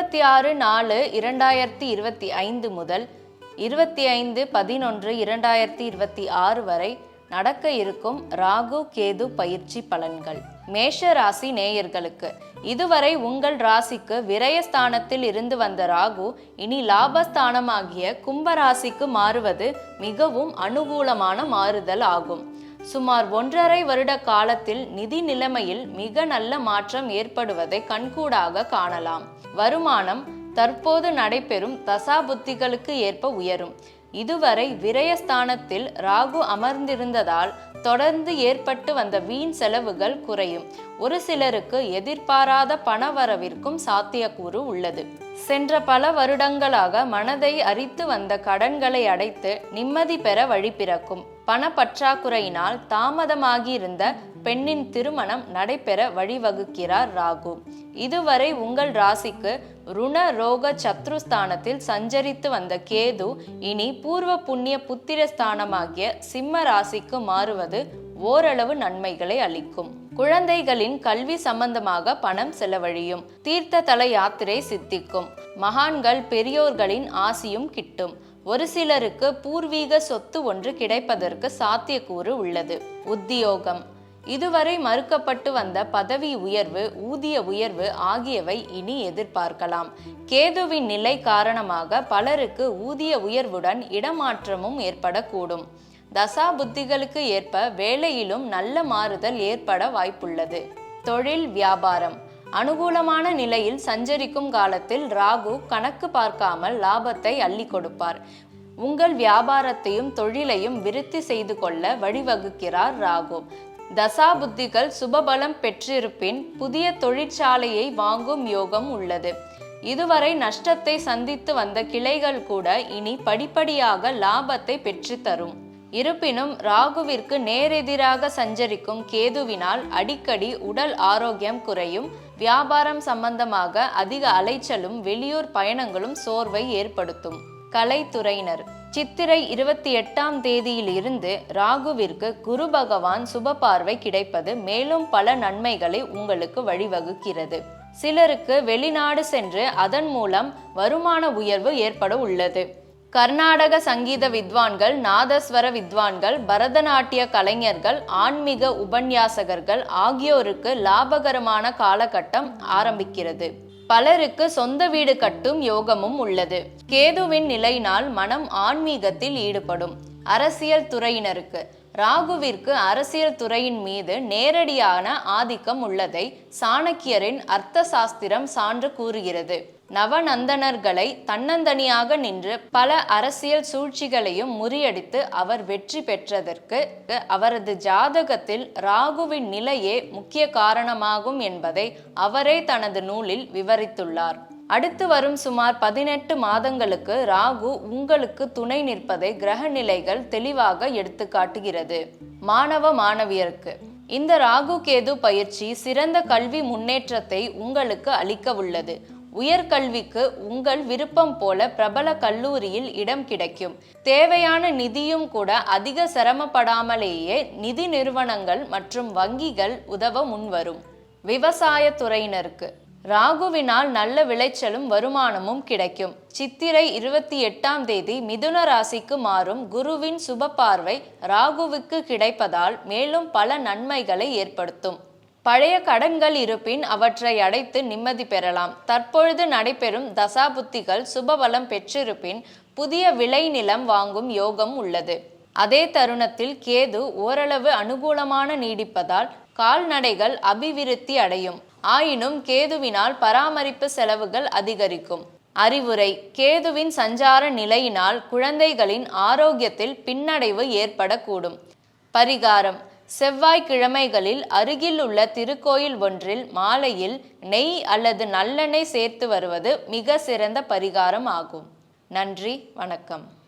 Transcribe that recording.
இருபத்தி ஆறு நாலு இரண்டாயிரத்தி இருபத்தி ஐந்து முதல் இருபத்தி ஐந்து பதினொன்று இரண்டாயிரத்தி இருபத்தி ஆறு வரை நடக்க இருக்கும் ராகு கேது பயிற்சி பலன்கள். மேஷ ராசி நேயர்களுக்கு இதுவரை உங்கள் ராசிக்கு விரயஸ்தானத்தில் இருந்து வந்த ராகு இனி லாபஸ்தானமாகிய கும்ப ராசிக்கு மாறுவது மிகவும் அனுகூலமான மாறுதல் ஆகும். சுமார் ஒன்றரை வருட காலத்தில் நிதி நிலைமையில் மிக நல்ல மாற்றம் ஏற்படுவதை கண்கூடாக காணலாம். வருமானம் தற்போது நடைபெறும் தசாபுத்திகளுக்கு ஏற்ப உயரும். இதுவரை விரயஸ்தானத்தில் ராகு அமர்ந்திருந்ததால் தொடர்ந்து ஏற்பட்டு வந்த வீண் செலவுகள் குறையும். ஒரு சிலருக்கு எதிர்பாராத பணவரவிற்கும் சாத்தியக்கூறு உள்ளது. சென்ற பல வருடங்களாக மனதை அரித்து வந்த கடன்களை அடைத்து நிம்மதி பெற வழி பிறக்கும். பண பற்றாக்குறையினால் தாமதமாகியிருந்த பெண்ணின் திருமணம் நடைபெற வழிவகுக்கிறார் ராகு. இதுவரை உங்கள் ராசிக்கு ருண ரோக சத்ருஸ்தானத்தில் சஞ்சரித்து வந்த கேது இனி பூர்வ புண்ணிய புத்திர ஸ்தானமாகிய சிம்ம ராசிக்கு மாறுவது ஓரளவு நன்மைகளை அளிக்கும். குழந்தைகளின் கல்வி சம்பந்தமாக பணம் செலவழியும். தீர்த்த தல யாத்திரை சித்திக்கும். மகான்கள் பெரியோர்களின் ஆசியும் கிட்டும். ஒரு சிலருக்கு பூர்வீக சொத்து ஒன்று கிடைப்பதற்கு சாத்தியக்கூறு உள்ளது. உத்தியோகம். இதுவரை மறுக்கப்பட்டு வந்த பதவி உயர்வு ஊதிய உயர்வு ஆகியவை இனி எதிர்பார்க்கலாம். கேதுவின் நிலை காரணமாக பலருக்கு ஊதிய உயர்வுடன் இடமாற்றமும் ஏற்படக்கூடும். தசா புத்திகளுக்கு ஏற்ப வேலையிலும் நல்ல மாறுதல் ஏற்பட வாய்ப்புள்ளது. தொழில் வியாபாரம். அனுகூலமான நிலையில் சஞ்சரிக்கும் காலத்தில் ராகு கணக்கு பார்க்காமல் லாபத்தை அள்ளி கொடுப்பார். உங்கள் வியாபாரத்தையும் தொழிலையும் விருத்தி செய்து கொள்ள வழிவகுக்கிறார் ராகு. தசாபுத்திகள் சுபபலம் பெற்றிருப்பின் புதிய தொழிற்சாலையை வாங்கும் யோகம் உள்ளது. இதுவரை நஷ்டத்தை சந்தித்து வந்த கிளைகள் கூட இனி படிப்படியாக லாபத்தை பெற்று தரும். இருப்பினும் ராகுவிற்கு நேரெதிராக சஞ்சரிக்கும் கேதுவினால் அடிக்கடி உடல் ஆரோக்கியம் குறையும். வியாபாரம் சம்பந்தமாக அதிக அலைச்சலும் வெளியூர் பயணங்களும் சோர்வை ஏற்படுத்தும். கலைத்துறையினர். சித்திரை இருபத்தி எட்டாம் தேதியிலிருந்து ராகுவிற்கு குரு பகவான் சுப பார்வை கிடைப்பது மேலும் பல நன்மைகளை உங்களுக்கு வழிவகுக்கிறது. சிலருக்கு வெளிநாடு சென்று அதன் மூலம் வருமான உயர்வு ஏற்பட உள்ளது. கர்நாடக சங்கீத வித்வான்கள் நாதஸ்வர வித்வான்கள் பரதநாட்டிய கலைஞர்கள் ஆன்மீக உபன்யாசகர்கள் ஆகியோருக்கு லாபகரமான காலகட்டம் ஆரம்பிக்கிறது. பலருக்கு சொந்த வீடு கட்டும் யோகமும் உள்ளது. கேதுவின் நிலையினால் மனம் ஆன்மீகத்தில் ஈடுபடும். அரசியல் துறையினருக்கு ராகுவிற்கு அரசியல் துறையின் மீது நேரடியான ஆதிக்கம் உள்ளதை சாணக்கியரின் அர்த்த சாஸ்திரம் சான்று கூறுகிறது. நவநந்தனர்களை தன்னந்தனியாக நின்று பல அரசியல் சூழ்ச்சிகளையும் முறியடித்து அவர் வெற்றி பெற்றதற்கு அவரது ஜாதகத்தில் ராகுவின் நிலையே முக்கிய காரணமாகும் என்பதை அவரே தனது நூலில் விவரித்துள்ளார். அடுத்து வரும் சுமார் பதினெட்டு மாதங்களுக்கு ராகு உங்களுக்கு துணை நிற்பதை கிரக நிலைகள் தெளிவாக எடுத்துக்காட்டுகிறது. மாணவ மாணவியருக்கு இந்த ராகு கேது பயிற்சி சிறந்த கல்வி முன்னேற்றத்தை உங்களுக்கு அளிக்க உள்ளது உயர்கல்விக்கு உங்கள் விருப்பம் போல பிரபல கல்லூரியில் இடம் கிடைக்கும். தேவையான நிதியும் கூட அதிக சிரமப்படாமலேயே நிதி நிறுவனங்கள் மற்றும் வங்கிகள் உதவ முன்வரும். விவசாய துறையினருக்கு ராகுவினால் நல்ல விளைச்சலும் வருமானமும் கிடைக்கும். சித்திரை இருபத்தி எட்டாம் தேதி மிதுன ராசிக்கு மாறும் குருவின் சுப பார்வை ராகுவுக்கு கிடைப்பதால் மேலும் பல நன்மைகளை ஏற்படுத்தும். பழைய கடன்கள் இருப்பின் அவற்றை அடைத்து நிம்மதி பெறலாம். தற்பொழுது நடைபெறும் தசாபுத்திகள் சுபபலம் பெற்றிருப்பின் புதிய விளைநிலம் வாங்கும் யோகம் உள்ளது. அதே தருணத்தில் கேது ஓரளவு அனுகூலமான நீடிப்பதால் கால்நடைகள் அபிவிருத்தி அடையும். ஆயினும் கேதுவினால் பராமரிப்பு செலவுகள் அதிகரிக்கும். அறிவுரை கேதுவின் சஞ்சார நிலையினால் குழந்தைகளின் ஆரோக்கியத்தில் பின்னடைவு ஏற்படக்கூடும். பரிகாரம் செவ்வாய்க்கிழமைகளில் அருகில் உள்ள திருக்கோயில் ஒன்றில் மாலையில் நெய் அல்லது நல்லெண்ணெய் சேர்த்து வருவது மிக சிறந்த பரிகாரம் ஆகும். நன்றி வணக்கம்.